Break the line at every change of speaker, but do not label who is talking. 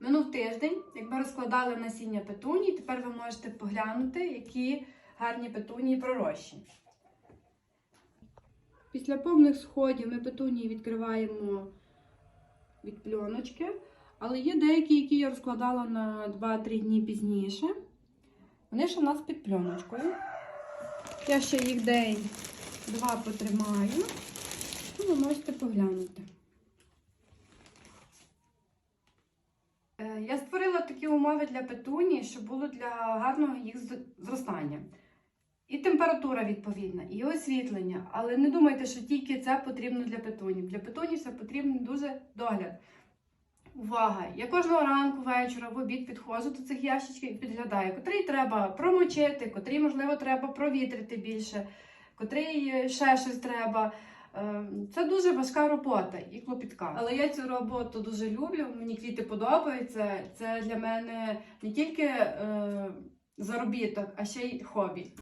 Минув тиждень, як ми розкладали насіння петуній, тепер ви можете поглянути, які гарні петунії пророщі. Після повних сходів ми петунії відкриваємо від пленочки, але є деякі, які я розкладала на 2-3 дні пізніше. Вони ще в нас під пленочкою. Я ще їх день-два потримаю. Ну, ви можете поглянути. Я створила такі умови для петунії, щоб було для гарного їх зростання. І температура відповідна, і освітлення. Але не думайте, що тільки це потрібно для петунів. Для петунів це потрібен дуже догляд. Увага! Я кожного ранку, вечора, в обід підходжу до цих ящичків і підглядаю, котрий треба промочити, котрий, можливо, треба провітрити більше, котрий е, ще щось треба. Е, Це дуже важка робота і клопітка. Але я цю роботу дуже люблю. Мені квіти подобаються. Це для мене не тільки е, заробіток, а ще й хобі.